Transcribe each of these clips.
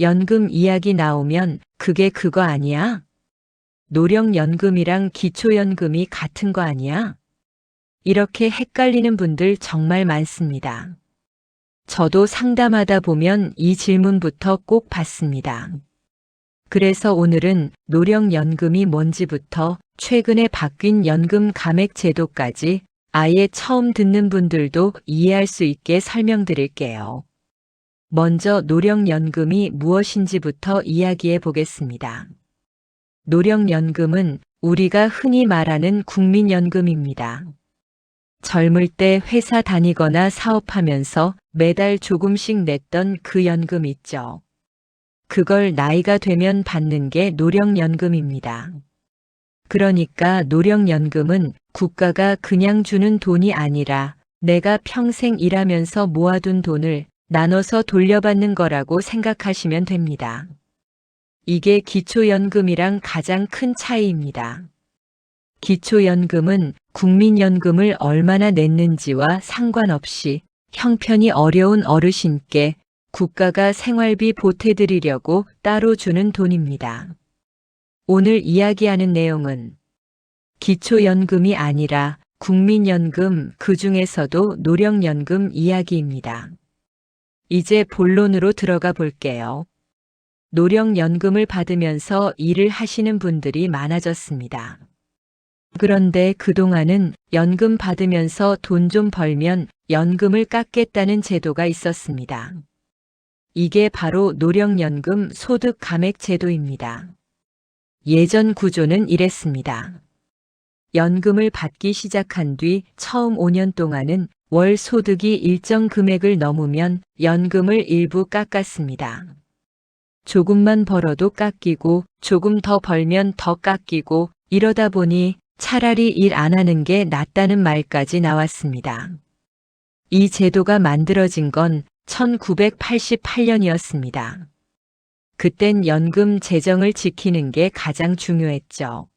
연금 이야기 나오면 그게 그거 아니야? 노령연금이랑 기초연금이 같은 거 아니야? 이렇게 헷갈리는 분들 정말 많습니다. 저도 상담하다 보면 이 질문부터 꼭 받습니다. 그래서 오늘은 노령연금이 뭔지부터 최근에 바뀐 연금 감액 제도까지 아예 처음 듣는 분들도 이해할 수 있게 설명드릴게요. 먼저 노령연금이 무엇인지부터 이야기해 보겠습니다. 노령연금은 우리가 흔히 말하는 국민연금입니다. 젊을 때 회사 다니거나 사업하면서 매달 조금씩 냈던 그 연금 있죠. 그걸 나이가 되면 받는 게 노령연금입니다. 그러니까 노령연금은 국가가 그냥 주는 돈이 아니라 내가 평생 일하면서 모아둔 돈을 나눠서 돌려받는 거라고 생각하시면 됩니다. 이게 기초연금이랑 가장 큰 차이입니다. 기초연금은 국민연금을 얼마나 냈는지와 상관없이 형편이 어려운 어르신께 국가가 생활비 보태드리려고 따로 주는 돈입니다. 오늘 이야기하는 내용은 기초연금이 아니라 국민연금 그 중에서도 노령연금 이야기입니다. 이제 본론으로 들어가 볼게요. 노령연금을 받으면서 일을 하시는 분들이 많아졌습니다. 그런데 그동안은 연금 받으면서 돈 좀 벌면 연금을 깎겠다는 제도가 있었습니다. 이게 바로 노령연금 소득 감액 제도입니다. 예전 구조는 이랬습니다. 연금을 받기 시작한 뒤 처음 5년 동안은 월 소득이 일정 금액을 넘으면 연금을 일부 깎았습니다. 조금만 벌어도 깎이고 조금 더 벌면 더 깎이고 이러다 보니 차라리 일 안 하는 게 낫다는 말까지 나왔습니다. 이 제도가 만들어진 건 1988년이었습니다. 그땐 연금 재정을 지키는 게 가장 중요했죠.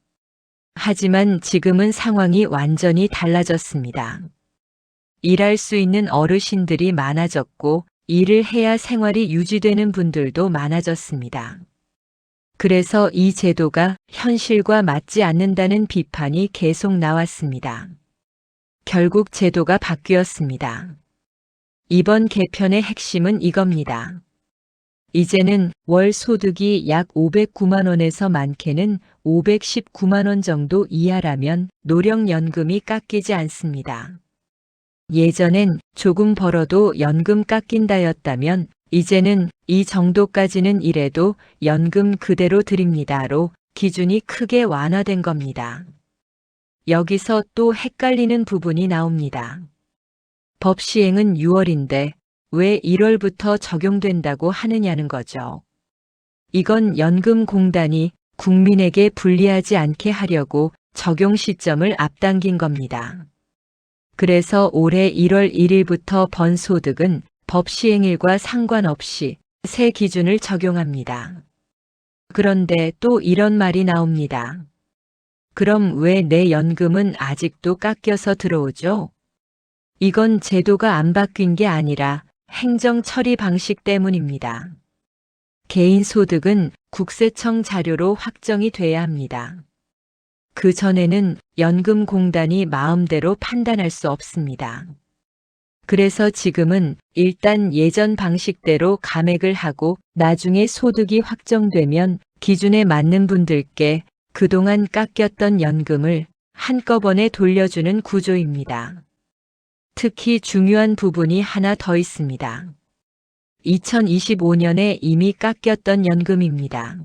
하지만 지금은 상황이 완전히 달라졌습니다. 일할 수 있는 어르신들이 많아졌고 일을 해야 생활이 유지되는 분들도 많아졌습니다. 그래서 이 제도가 현실과 맞지 않는다는 비판이 계속 나왔습니다. 결국 제도가 바뀌었습니다. 이번 개편의 핵심은 이겁니다. 이제는 월 소득이 약 509만 원에서 많게는 519만 원 정도 이하라면 노령연금이 깎이지 않습니다. 예전엔 조금 벌어도 연금 깎인다였다면 이제는 이 정도까지는 일해도 연금 그대로 드립니다로 기준이 크게 완화된 겁니다. 여기서 또 헷갈리는 부분이 나옵니다. 법 시행은 6월인데 왜 1월부터 적용된다고 하느냐는 거죠. 이건 연금공단이 국민에게 불리하지 않게 하려고 적용 시점을 앞당긴 겁니다. 그래서 올해 1월 1일부터 번 소득은 법 시행일과 상관없이 새 기준을 적용합니다. 그런데 또 이런 말이 나옵니다. 그럼 왜 내 연금은 아직도 깎여서 들어오죠? 이건 제도가 안 바뀐 게 아니라 행정 처리 방식 때문입니다. 개인 소득은 국세청 자료로 확정이 돼야 합니다. 그 전에는 연금공단이 마음대로 판단할 수 없습니다. 그래서 지금은 일단 예전 방식대로 감액을 하고 나중에 소득이 확정되면 기준에 맞는 분들께 그동안 깎였던 연금을 한꺼번에 돌려주는 구조입니다. 특히 중요한 부분이 하나 더 있습니다. 2025년에 이미 깎였던 연금입니다.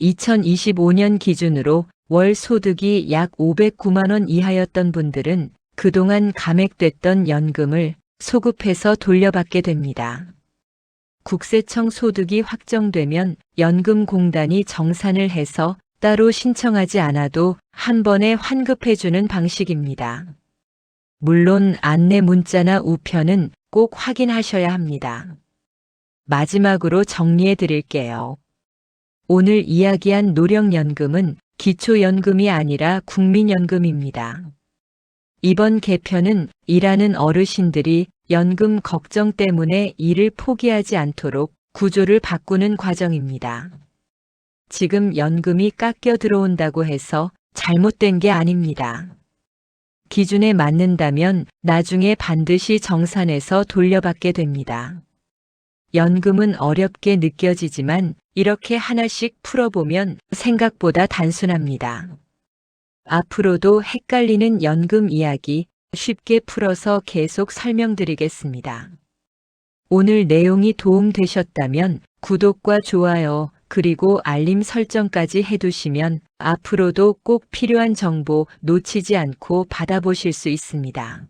2025년 기준으로 월 소득이 약 509만 원 이하였던 분들은 그동안 감액됐던 연금을 소급해서 돌려받게 됩니다. 국세청 소득이 확정되면 연금공단이 정산을 해서 따로 신청하지 않아도 한 번에 환급해주는 방식입니다. 물론 안내 문자나 우편은 꼭 확인하셔야 합니다. 마지막으로 정리해 드릴게요. 오늘 이야기한 노령연금은 기초연금이 아니라 국민연금입니다. 이번 개편은 일하는 어르신들이 연금 걱정 때문에 일을 포기하지 않도록 구조를 바꾸는 과정입니다. 지금 연금이 깎여 들어온다고 해서 잘못된 게 아닙니다. 기준에 맞는다면 나중에 반드시 정산해서 돌려받게 됩니다. 연금은 어렵게 느껴지지만 이렇게 하나씩 풀어보면 생각보다 단순합니다. 앞으로도 헷갈리는 연금 이야기 쉽게 풀어서 계속 설명드리겠습니다. 오늘 내용이 도움되셨다면 구독과 좋아요 그리고 알림 설정까지 해두시면 앞으로도 꼭 필요한 정보 놓치지 않고 받아보실 수 있습니다.